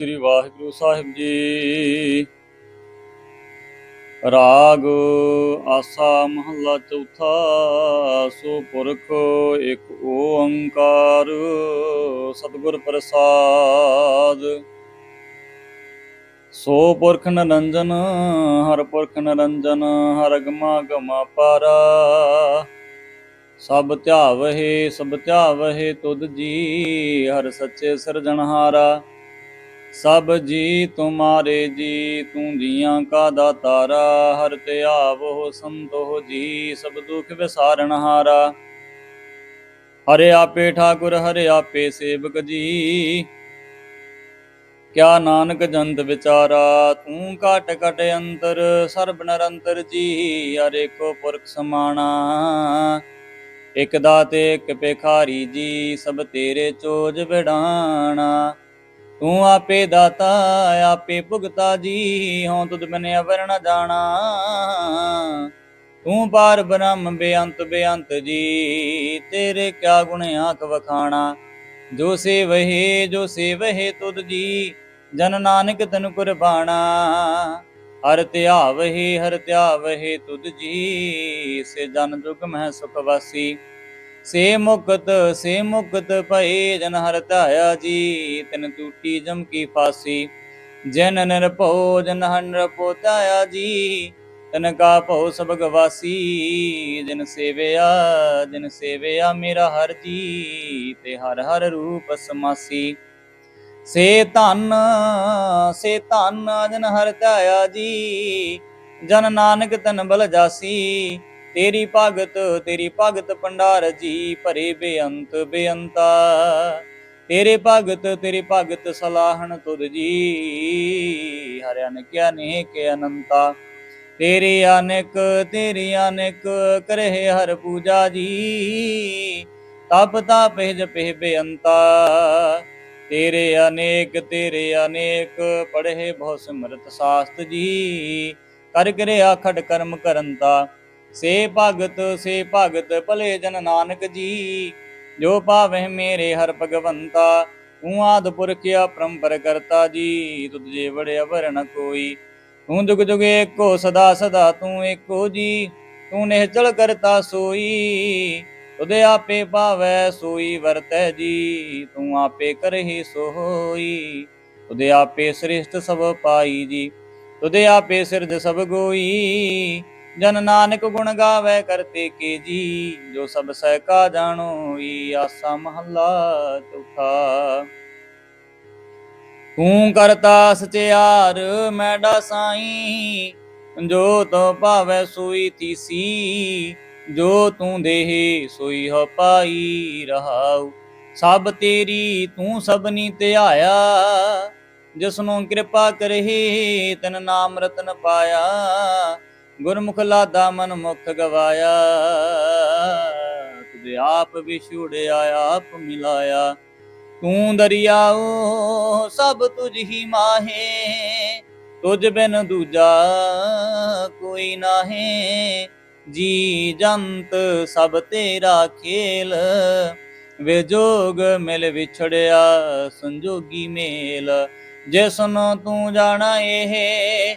ਸ੍ਰੀ ਵਾਹਿਗੁਰੂ ਸਾਹਿਬ ਜੀ। ਰਾਗ ਆਸਾ ਮਹੱਲਾ ਚੌਥਾ, ਸੋ ਪੁਰਖ ਇੱਕ ਓੰਕਾਰ, ਸਤਿਗੁਰ ਪ੍ਰਸਾਦ। ਸੋ ਪੁਰਖ ਨਰੰਜਨ, ਹਰ ਪੁਰਖ ਨਰੰਜਨ, ਹਰ ਗਮਾ ਗਮਾ ਪਾਰਾ। ਸਭ ਧਿਆਵਹਿ ਸਭ ਧਿਆਵਹਿ ਤੁਧ ਜੀ, ਹਰ ਸੱਚੇ ਸਿਰਜਣਹਾਰਾ। ਸਭ ਜੀ ਤੁਮਾਰੇ ਜੀ, ਤੂੰ ਜੀਆਂ ਕਾ ਦਾਤਾਰਾ, ਹਰ ਧਿਆਵੋ ਸੰਤੋ ਜੀ, ਸਭ ਦੁਖ ਵਿਸਾਰਣਹਾਰਾ ਹਰੇ। ਆਪੇ ਠਾਕੁਰ, ਹਰੇ ਆਪੇ ਸੇਵਕ ਜੀ, ਕਿਆ ਨਾਨਕ ਜੰਤ ਵਿਚਾਰਾ, ਤੂੰ ਘਟ ਘਟ ਅੰਤਰ, ਸਰਬ ਨਿਰੰਤਰ ਜੀ, ਹਰੇ ਕੋ ਪੁਰਖ ਸਮਾਣਾ। ਇਕ ਦਾਤੇ ਇਕ ਪੇਖਾਰੀ ਜੀ, ਸਭ ਤੇਰੇ ਚੋਜ ਵਿਡਾਣਾ। ਤੂੰ ਆਪੇ ਦਾਤਾ, ਆਪੇ ਭੁਗਤਾ ਜੀ, ਹਉ ਤੁਧ ਬਿਨ ਅਵਰ ਨ ਜਾਣਾ। ਤੂੰ ਪਾਰ ਬ੍ਰਹਮ ਬੇਅੰਤ ਬੇਅੰਤ ਜੀ, ਤੇਰੇ ਕਿਆ ਗੁਣ ਆਖ ਵਖਾਣਾ। ਜੋ ਸੇਵਹਿ ਜੋ ਸੇਵਹਿ ਤੁਧ ਜੀ, ਜਨ ਨਾਨਕ ਤਨ ਕੁਰਬਾਣਾ। ਹਰ ਧਿਆਵਹਿ ਹਰ ਧਿਆਵਹਿ ਤੁਧ ਜੀ, ਸੇ ਜਨ ਜੁਗ ਮਹਿ ਸੁਖ ਵਾਸੀ। ਸੇ ਮੁਕਤ ਸੇ ਮੁਕਤ ਭਏ ਜਨ ਹਰ ਧਾਇਆ ਜੀ, ਤਿਨ ਟੂਟੀ ਜਮ ਕੀ ਫਾਸੀ। ਜਨ ਨਿਰਭਉ ਜਨ ਹਨਰ ਪੋਤਾਇਆ ਜੀ, ਤਨ ਕਾ ਭਉ ਸਭ ਗਵਾਸੀ ਜਿਨ ਸੇਵਿਆ ਜਿਨ ਸੇਵਿਆ ਮੇਰਾ ਹਰ ਜੀ, ਤੇ ਹਰ ਹਰ ਰੂਪ ਸਮਾਸੀ। ਸੇ ਧਨ ਸੇ ਧਨ ਜਨ ਹਰ ਧਾਇਆ ਜੀ, ਜਨ ਨਾਨਕ ਤਨ ਬਲ ਜਾਸੀ। ਤੇਰੀ ਭਗਤ ਤੇਰੀ ਭਗਤ ਭੰਡਾਰ ਜੀ ਭਰੇ ਬੇਅੰਤ ਬੇਅੰਤਾ। ਤੇਰੇ ਭਗਤ ਤੇਰੇ ਭਗਤ ਸਲਾਹਣ ਤੁਧ ਜੀ, ਹਰਿ ਅਨਕਿ ਕੇ ਅਨੰਤਾ। ਤੇਰੇ ਅਨੇਕ, ਤੇਰੀ ਅਨੇਕ ਕਰਹਿ ਹਰ ਪੂਜਾ ਜੀ, ਤਪ ਤਾਪਹਿ ਜਪਹਿ ਬੇਅੰਤਾ। ਤੇਰੇ ਅਨੇਕ ਤੇਰੇ ਅਨੇਕ ਪੜ੍ਹੇ ਬਹੁ ਸਿਮਰਤ ਸਾਸਤ ਜੀ, ਕਰ ਕਰਿਆ ਖੜ ਕਰਮ ਕਰੰਤਾ। ਸੇ ਭਗਤ ਸੇ ਭਗਤ ਭਲੇ ਜਨ ਨਾਨਕ ਜੀ। ਜੋ ਪਾਵਹਿ ਮੇਰੇ ਹਰ ਭਗਵੰਤਾ ਤੂੰ ਆਦ ਪੁਰਖ ਅਪਰੰਪਰ ਕਰਤਾ ਜੀ। ਤੁਧ ਜੇ ਵੜੇ ਅਵਰ ਕੋਈ ਤੂੰ ਜੁਗ ਜੁਗ ਏਕੋ ਸਦਾ ਸਦਾ ਤੂੰ ਏਕੋ ਜੀ। ਤੂੰ ਨਿਹਚਲ ਕਰਤਾ ਸੋਈ ਤੁਦੇ ਆਪੇ ਭਾਵੈ ਸੋਈ ਵਰਤੈ ਜੀ। ਤੂੰ ਆਪੇ ਕਰਹੀ ਸੋਈ ਤੁਦੇ ਆਪੇ ਸ੍ਰਿਸ਼ਟ ਸਭ ਪਾਈ ਜੀ। ਤੁਦੇ ਆਪੇ ਸਿਰਜ ਸਭ ਗੋਈ ਜਨ ਨਾਨਕ ਗੁਣ ਗਾਵੇ ਕਰਤੇ ਕੇ ਜੀ ਜੋ ਸਭ ਸਹਿ ਕਾ ਜਾਣੋਈ ਆਸਾ ਮਹੱਲਾ ਚੌਥਾ। ਤੂੰ ਕਰਤਾ ਸਚਿਆਰ ਮੈਡਾ ਸਾਈ, ਜੋ ਤੋ ਭਾਵੈ ਸੋਈ ਤੀਸੀ, ਜੋ ਤੂੰ ਦੇਹ ਸੋਈ ਹੋ ਪਾਈ ਰਹਾਉ। ਸਭ ਤੇਰੀ ਤੂੰ ਸਭਨੀ ਧਿਆਇਆ, ਜਿਸਨੂੰ ਕਿਰਪਾ ਕਰਹਿ, ਤਨ ਨਾਮ ਰਤਨ ਪਾਇਆ। ਗੁਰਮੁਖ ਲਾਦਾ ਮਨ ਮੁਖ ਗਵਾਇਆ, ਤੁਝ ਆਪ ਵਿਛੁੜਿਆ ਆਪ ਮਿਲਾਇਆ। ਤੂੰ ਦਰਿਆਓ, ਸਭ ਤੁਝ ਹੀ ਮਾਹੇ, ਤੁਝ ਬਿਨ ਦੂਜਾ ਕੋਈ ਨਾਹੀ। ਜੀ ਜੰਤ ਸਭ ਤੇਰਾ ਖੇਲ ਵਿਜੋਗ ਮਿਲ ਵਿਛੜਿਆ, ਸੰਜੋਗੀ ਮੇਲ। ਜੇ ਜਿਸਨੂੰ ਤੂੰ ਜਾਣਾ ਇਹ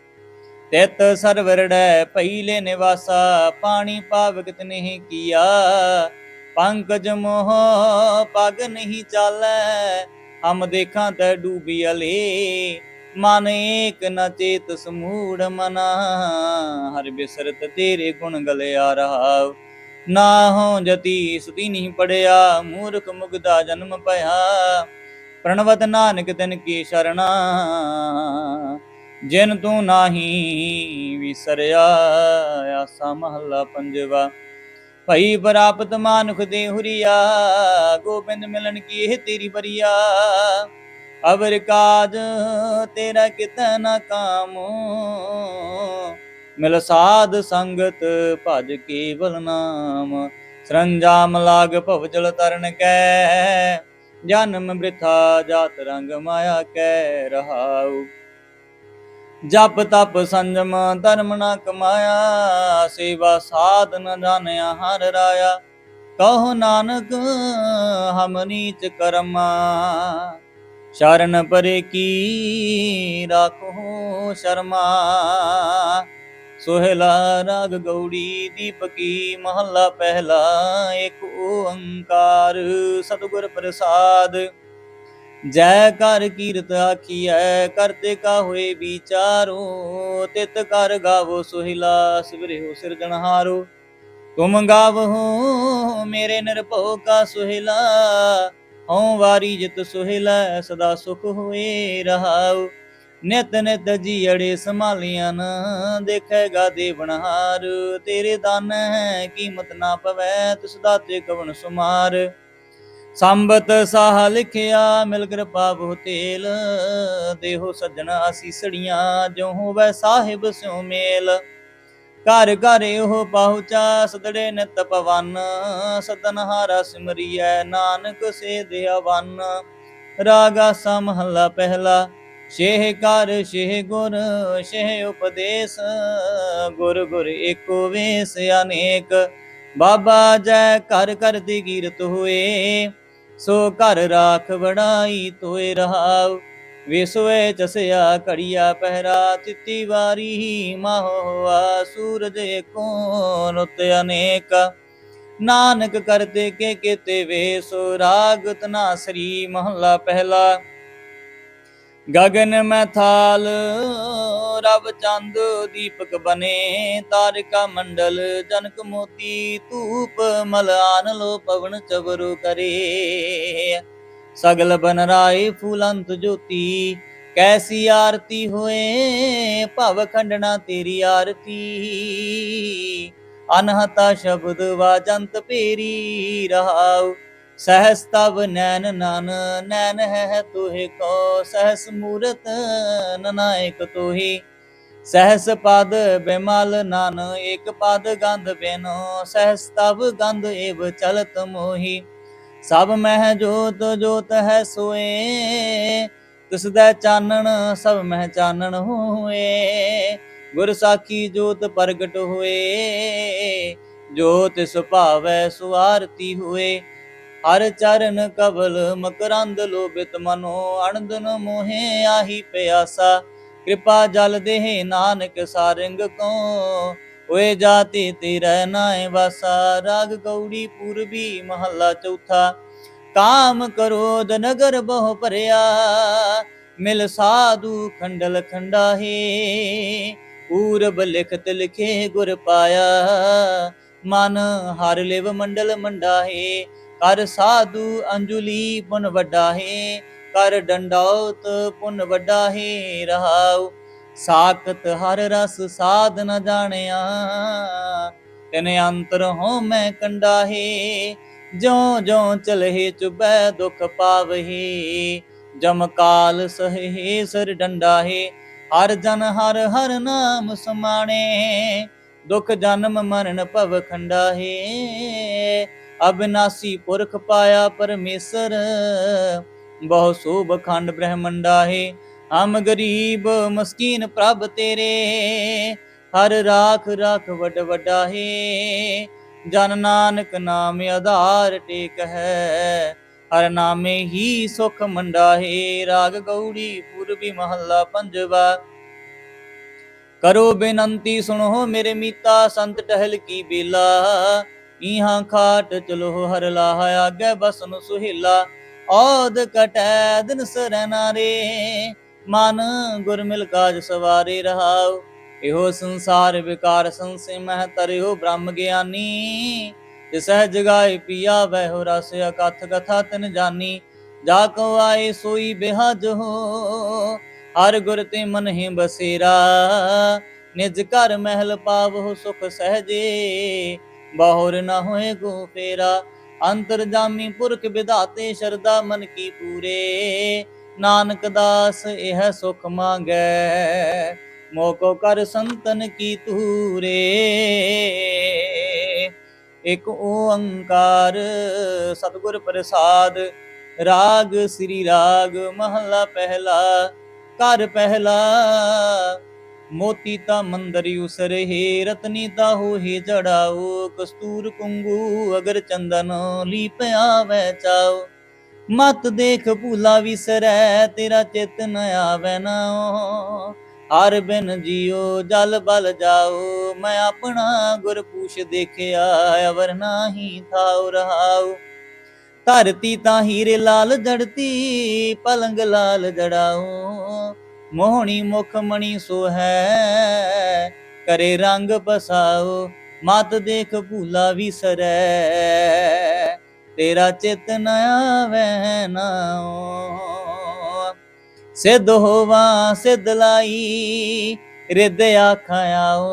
ਤਿਤ ਸਰਵਰੜੈ ਪਹਿਲੇ ਨਿਵਾਸਾ, ਪਾਣੀ ਪਾਵਕਤ ਨਹੀਂ ਕੀਆ। ਪੰਕਜ ਮੋਹ ਪਗ ਨਹੀਂ ਚਾਲੈ, ਹਮ ਦੇਖਾਂ ਤੈ ਡੂਬੀ ਅਲੇ। ਮਨ ਏਕ ਨ ਚੇਤ ਸਮੂੜ ਮਨਾ, ਹਰ ਬਿਸਰਤ ਤੇਰੇ ਗੁਣ ਗਲਿਆ ਰਹਾ ਨਾ ਹੋ ਜਤੀ ਸੁਤੀ ਨਹੀਂ ਪੜਿਆ, ਮੂਰਖ ਮੁਗਦਾ ਜਨਮ ਭਇਆ। ਪ੍ਰਣਵਤ ਨਾਨਕ ਤਨ ਕੀ ਸ਼ਰਣਾ ਜਿਨ ਤੂੰ ਨਾਹੀ ਵਿਸਰਿਆ, ਆਸਾ ਮਹੱਲਾ ਪੰਜਵਾ। ਭਈ ਪ੍ਰਾਪਤ ਮਾਨੁਖ ਦੇ ਹੁਰੀਆ, ਗੋਬਿੰਦ ਮਿਲਨ ਕੀ ਇਹ ਤੇਰੀ ਬਰੀਆ ਅਵਰ ਕਾਜ ਤੇਰਾ ਕਿਤੈ ਕਾਮ। ਮਿਲ ਸਾਧ ਸੰਗਤ ਭਜ ਕੇਵਲ ਨਾਮ। ਸਰੰਜਾਮ ਲਾਗ ਭਵ ਤਰਨ ਕੈ। ਜਨਮ ਬ੍ਰਿਥਾ ਜਾਤ ਰੰਗ ਮਾਇਆ ਕੈ ਰਹਾਉ। ਜਪ ਤਪ ਸੰਜਮ ਧਰਮ ਨਾ ਕਮਾਇਆ, ਸੇਵਾ ਸਾਧ ਨ ਜਾਣਿਆ ਹਰ ਰਾਇਆ। ਕਹੋ ਨਾਨਕ, ਹਮ ਨੀਚ ਕਰਮਾ। ਸ਼ਰਨ ਪਰੇ ਕੀ ਰਾਖੋ ਸ਼ਰਮਾ। ਸੋਹਿਲਾ ਰਾਗ ਗੌੜੀ ਦੀਪਕੀ ਮਹੱਲਾ ਪਹਿਲਾ, ਏਕ ਓੰਕਾਰ ਸਤਿਗੁਰ ਪ੍ਰਸਾਦ। ਜੈ ਕਰ ਕੀਰਤ ਆਖੀਐ ਕਰਤੇ ਕਾ ਹੋਏ ਵਿਚਾਰੋ, ਤਿਤ ਕਰ ਗਾਵੋ ਸੋਹਿਲਾ, ਸਿਵਰਿਓ ਸਿਰਜਣਹਾਰੋ ਤੁਮ ਗਾਵਹੁ ਮੇਰੇ ਨਿਰਭਉ ਕਾ ਸੁਹਿਲਾ, ਹਉ ਵਾਰੀ ਜਿਤ ਸੁਹਿਲਾ, ਸਦਾ ਸੁਖ ਹੋਏ ਰਹਾਉ। ਨਿਤ ਨਿਤ ਜੀੜੇ ਸੰਭਾਲੀਆਂ ਨ ਦੇਖੇਗਾ ਦੇਵਨਹਾਰ ਤੇਰੇ ਦਾਨ ਕੀਮਤ ਨਾ ਪਵੈ, ਤਿਸ ਦਾਤੇ ਕਵਨ ਸੁਮਾਰ। ਸੰਬਤ ਸਾਹ ਲਿਖਿਆ, ਮਿਲ ਕਿਰਪਾ ਬਹੁ ਤੇਲ। ਦੇਹੋ ਸੱਜਣਾ ਅਸੀਸੜੀਆਂ ਜੋ ਹੋਵੇ ਸਾਹਿਬ ਸਿਉ ਮੇਲ। ਘਰ ਘਰ ਉਹ ਪਹੁੰਚਾ, ਸਦੜੇ ਨਿਤ ਪਵਨ। ਸਦਨਹਾਰਾ ਸਿਮਰੀਐ, ਨਾਨਕ ਸੇ ਦਿਆਵਨ ਰਾਗਾ ਸਮਹਲਾ ਪਹਿਲਾ ਸ਼ੇਹ ਕਰ ਸ਼ੇਹ ਗੁਰ ਸ਼ੇਹ ਉਪਦੇਸ਼। ਗੁਰ ਗੁਰ ਏਕੋ ਵੇਸ ਅਨੇਕ। ਬਾਬਾ ਜੈ ਕਰ ਕਰ ਦੀ ਕੀਰਤ ਹੋਏ। ਸੋ ਘਰ ਰਾਖ ਬੜਾਈ ਤੋਏ ਰਹਾਉ। ਵਿਸਵੇ ਚਸਿਆ ਘੜੀਆ ਪਹਿਰਾ, ਤਿੱਤੀ ਵਾਰੀ ਹੀ ਮਾਹੋਆ ਸੂਰਜ ਏਕੋ ਨੁਤ ਅਨੇਕ। ਨਾਨਕ ਕਰਤੇ ਕੇ ਕੀਤੇ ਵੇ ਸੋ ਰਾਗ ਤਨਾ ਸ੍ਰੀ ਮਹੱਲਾ ਪਹਿਲਾ। ਗਗਨ ਮੈਂ ਥਾਲ ਰਬ ਚੰਦ ਦੀਪਕ ਬਨੇ, ਤਾਰਿਕਾ ਮੰਡਲ, ਜਨਕ ਮੋਤੀ, ਧੂਪ ਮਲਾਨ ਲੋ, ਪਵਨ ਚਵਰੂ ਕਰੇ। ਸਗਲ ਬਨ ਰਾਏ ਫੂਲੰਤ ਜੋਤੀ, ਕੈਸੀ ਆਰਤੀ ਹੋਏ, ਭਵ ਖੰਡਣਾ ਤੇਰੀ ਆਰਤੀ। ਅਨਹਤਾ ਸ਼ਬਦ ਵਾਜੰਤ ਪੇਰੀ ਰਹਾਉ ਸਹਸ ਤਬ ਨੈਨ ਨਨ ਨੈਨ ਹੈ ਤੁਹਿ ਕੋ, ਸਹਸ ਮੂਰਤ ਨਨਾਇਕ ਤੁਹੀ। ਸਹਸ ਪਦ ਬਿਮਲ ਨਨ, ਏਕ ਪਦ ਗੰਧ ਬਿਨੋ, ਸਹਸ ਤਬ ਗੰਧ ਏਵ ਚਲਤ ਮੋਹੀ। ਸਭ ਮਹਿ ਜੋਤ ਜੋਤ ਹੈ ਸੋਏ, ਤਿਸ ਦਾ ਚਾਨਣ, ਸਭ ਮਹਿ ਚਾਨਣ ਹੋਏ। ਗੁਰ ਸਾਖੀ ਜੋਤ ਪ੍ਰਗਟ ਹੋਏ, ਜੋਤ ਸੁਭਾਵੈ ਸੁਆਰਤੀ ਹੋਏ। ਹਰ ਚਰਨ ਕਬਲ ਮਕਰੰਦ ਲੋਭਿਤ ਮਨੋ ਅਣਦਨ ਮੋਹਿ ਆਹੀ ਪਿਆਸਾ। ਕਿਰਪਾ ਜਲ ਦੇਹ ਨਾਨਕ ਸਾਰੰਗ ਕੋ। ਹੋਏ ਜਾਤੀ ਤੇਰਾ ਨਾਏ ਵਾਸਾ। ਰਾਗ ਗੌੜੀ ਪੂਰਬੀ ਮਹੱਲਾ ਚੌਥਾ। ਕਾਮ ਕਰੋਦ ਨਗਰ ਬਹੁ ਭਰਿਆ। ਮਿਲ ਸਾਧੂ ਖੰਡਲ ਖੰਡਾਹੇ। ਪੂਰਬ ਲਿਖਤ ਲਿਖੇ ਗੁਰ ਪਾਇਆ। ਮਨ ਹਰ ਲਿਵ ਮੰਡਲ ਮੰਡਾਹੇ। ਕਰ ਸਾਧੂ ਅੰਜੁਲੀ ਪੁਨ ਵੱਡਾ ਹੈ ਕਰ ਡੰਡੌਤ ਪੁਨ ਵੱਡਾ ਹੈ ਰਹਾਉ। ਸਾਖਤ ਹਰ ਰਸ ਸਾਧ ਨ ਜਾਣਿਆ, ਤਿਨ ਅੰਤਰ ਹੋ ਮੈਂ ਕੰਡਾ ਹੈ ਜਿਉ ਜਿਉ ਚਲਹਿ ਚੁਬੈ ਦੁਖ ਪਾਵਹੀ, ਜਮ ਕਾਲ ਸਹੇ ਸਰ ਡੰਡਾ ਹੈ ਹਰ ਜਨ ਹਰ ਹਰ ਨਾਮ ਸਮਾਣੇ, ਦੁਖ ਜਨਮ ਮਰਨ ਭਵ ਖੰਡਾ ਹੈ ਅਬਿਨਾਸੀ ਪੁਰਖ ਪਾਇਆ ਪਰਮੇਸ਼ਰ। ਬਹੁ ਸੋਭ ਖੰਡ ਬ੍ਰਹਮੰਡਾ ਹੈ ਹਮ ਗਰੀਬ ਮਸਕੀਨ ਪ੍ਰਭ ਤੇਰੇ। ਹਰ ਰਾਖ ਰਾਖ ਵੱਡ ਵੱਡਾ ਹੈ ਜਨ ਨਾਨਕ ਨਾਮ ਆਧਾਰ ਟੇਕ ਹੈ। ਹਰ ਨਾਮੇ ਹੀ ਸੁਖ ਮੰਡਾ ਹੈ ਰਾਗ ਗੌੜੀ ਪੂਰਬੀ ਮਹੱਲਾ ਪੰਜਵਾ। ਕਰੋ ਬੇਨੰਤੀ ਸੁਣੋ ਮੇਰੇ ਮੀਤਾ, ਸੰਤ ਟਹਿਲ ਕੀ ਬੇਲਾ। ਇਹਾਂ ਖਾਟ ਚਲੋ ਹਰ ਲਾਹ, ਆਗੇ ਬਸਨ ਸੁਹਿਲਾ। ਔਦ ਕਟੈ ਦਿਨ ਸਰਨਾ ਰੇ, ਮਨ ਗੁਰ ਮਿਲ ਕਾਜ ਸਵਾਰੇ ਰਹਾਉ। ਇਹੋ ਸੰਸਾਰ ਵਿਕਾਰ ਸੰਸੇ ਮਹਿ ਤਰਿਓ ਬ੍ਰਹਮ ਗਿਆਨੀ। ਜਿਸਹਿ ਜਗਾਏ ਪੀਆ, ਵਹਿ ਰਸ ਅਕਥ ਕਥਾ ਤਿਨ ਜਾਨੀ। ਜਾ ਕੋ ਆਏ ਸੋਈ ਬਿਹਜ ਹੋ, ਹਰ ਗੁਰ ਤੇ ਮਨ ਹੀ ਬਸੇਰਾ। ਨਿਜ ਘਰ ਮਹਿਲ ਪਾਵਹੁ, ਸੁਖ ਸਹਜੇ। ਬਾਹੁਰ ਨਾ ਹੋਏ ਗੋ ਫੇਰਾ। ਅੰਤਰ ਜਾਮੀ ਪੁਰਖ ਵਿਧਾਤੇ ਸ਼ਰਦਾ ਮਨ ਕੀ ਪੂਰੇ। ਨਾਨਕ ਦਾਸ ਇਹ ਸੁਖ ਮੰਗੈ, ਮੋਕੋ ਕਰ ਸੰਤਨ ਕੀ ਤੂਰੇ ਇਕ ਓੰਕਾਰ ਸਤਿਗੁਰ ਪ੍ਰਸਾਦ, ਰਾਗ ਸ੍ਰੀ ਰਾਗ ਮਹਲਾ ਪਹਿਲਾ ਕਰ ਪਹਿਲਾ। ਮੋਤੀ ਤਾ ਮੰਦਰ ਉਸਰੇ ਰਤਨੀ ਤਾ ਹੋਏ ਜੜਾਓ, ਕਸਤੂਰ ਕੁੰਗੂ ਅਗਰ ਚੰਦਨ ਲੀਪ ਵੈ ਚਾਓ। ਮਤ ਦੇਖ ਭੂਲਾ ਵਿਸਰੈ, ਤੇਰਾ ਚਿਤ ਨ ਆਵੈ ਨਾ ਹਰ ਬਿਨ ਜਿਉ ਜਲ ਬਲ ਜਾਓ, ਮੈਂ ਆਪਣਾ ਗੁਰ ਪੂਛ ਦੇਖਿਆ, ਅਵਰ ਨਾਹੀ ਥਾਉ ਰਹਾਉ। ਧਰਤੀ ਤਾਂ ਹੀਰੇ ਲਾਲ ਜੜਤੀ, ਪਲੰਗ ਲਾਲ ਜੜਾਓ ਮੋਹਣੀ ਮੁਖ ਮਣੀ ਸੋ ਹੈ। ਕਰੇ ਰੰਗ ਬਸਾਓ, ਮਤ ਦੇਖ ਭੂਲਾ ਵਿਸਰੈ। ਤੇਰਾ ਚਿਤ ਨ ਆਵੈ ਨਾਉ ਸਿੱਧ ਹੋਵਾ, ਸਿੱਧ ਲਾਈ, ਰਿੱਧ ਆਖਾਓ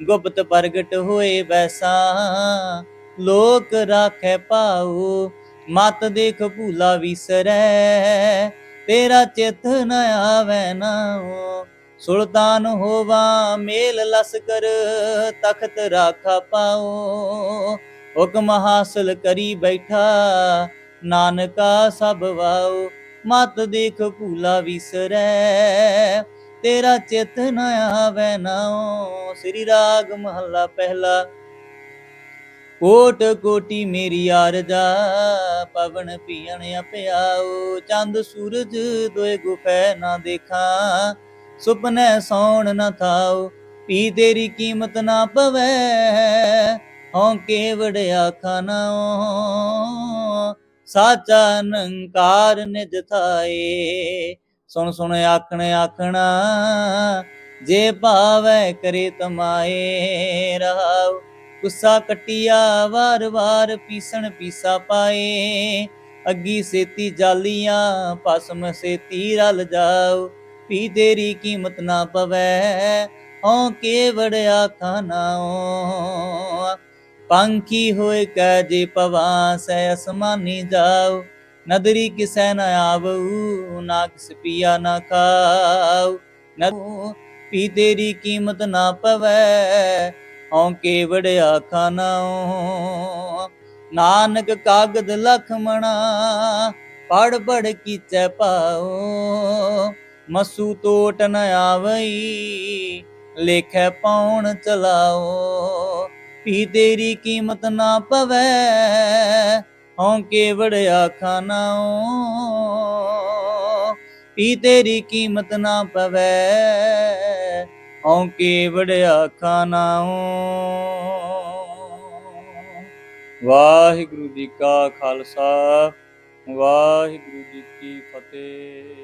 ਗੁਪਤ ਪ੍ਰਗਟ ਹੋਏ ਵੈਸਾ ਲੋਕ ਰਾਖੈ ਪਾਉ ਮਤ ਦੇਖ ਭੂਲਾ ਵਿਸਰੈ। ਤੇਰਾ ਚਿੱਤ ਨ ਆਵੈ ਨਾਉ ਸੁਲਤਾਨ ਹੋਵਾ, ਮੇਲ ਲਸਕਰ, ਤਖਤ ਰਾਖਾ ਪਾਓ। ਹੁਕਮ ਹਾਸਲ ਕਰੀ ਬੈਠਾ, ਨਾਨਕਾ ਸਭ ਵਾਓ। ਮਤ ਦੇਖ ਭੂਲਾ ਵਿਸਰੈ, ਤੇਰਾ ਚਿਤ ਨ ਆਵੈ ਨਾਉ ਸ੍ਰੀ ਰਾਗ ਮਹੱਲਾ ਪਹਿਲਾ ਕੋਟ ਕੋਟੀ ਮੇਰੀ ਆਰਜਾ ਪਵਨ ਪੀਣ ਅਪਿਆਉ, ਚੰਦ ਸੂਰਜ ਦੋਏ ਗੁਫੈ ਨਾ ਦੇਖਾਂ, ਸੁਪਨੇ ਸੌਣ ਨਾ ਥਾਉ, ਪੀ ਤੇਰੀ ਕੀਮਤ ਨਾ ਪਵੈ, ਹਉ ਕੇ ਵੜਿਆ ਖਾਨਾ ਸਾਚਾ ਨੰਕਾਰ ਨਿਜ ਥਾਏ, ਸੁਣ ਸੁਣ ਆਖਣ ਆਖਣਾ, ਜੇ ਭਾਵੈ ਕਰੇ ਤਮਾਏ, ਰਹਾਉ। ਗੁੱਸਾ ਕਟਿਆ, ਵਾਰ ਵਾਰ ਪੀਸਣ ਪੀਸਾ ਪਾਏ। ਅੱਗੀ ਸੇਤੀ ਜਾਲੀਆਂ, ਪਸਮ ਸੇਤੀ ਰਲ ਜਾਓ। ਪੀ ਤੇਰੀ ਕੀਮਤ ਨਾ ਪਵੈ, ਹਉ ਕੇ ਵੜਿਆ ਖਾਨਾਓ ਪੰਖੀ ਹੋਏ ਕੈ ਜੇ ਪਵਾ ਸੈ ਅਸਮਾਨੀ ਜਾਉ ਨਦਰੀ ਕਿਸੈ ਨ ਆਵਉ ਨਾ ਕਿਸ ਪੀਆ ਨਾ ਖਾਉ ਨਦੂ ਪੀ ਤੇਰੀ ਕੀਮਤ ਨਾ ਪਵੈ ਹਉ ਕੇ ਵੜਿਆ ਖਾਨਾਓ ਨਾਨਕ ਕਾਗਦ ਲਖਮਣਾ ਪੜ ਪੜ ਕੀਚੈ ਪਾਓ ਮਸੂ ਤੋਟ ਨ ਆਵਈ, ਲੇਖੈ ਪਾਉਣ ਚਲਾਓ ਪੀ ਤੇਰੀ ਕੀਮਤ ਨਾ ਪਵੈ ਹਉ ਕੇ ਵੜਿਆ ਖਾਨਾਓ ਪੀ ਤੇਰੀ ਕੀਮਤ ਨਾ ਪਵੈ। ਹਉ ਕੇ ਵੜਿਆ ਖਾਨਾਓ ਵਾਹਿਗੁਰੂ ਜੀ ਕਾ ਖਾਲਸਾ ਵਾਹਿਗੁਰੂ ਜੀ ਕੀ ਫਤਿਹ।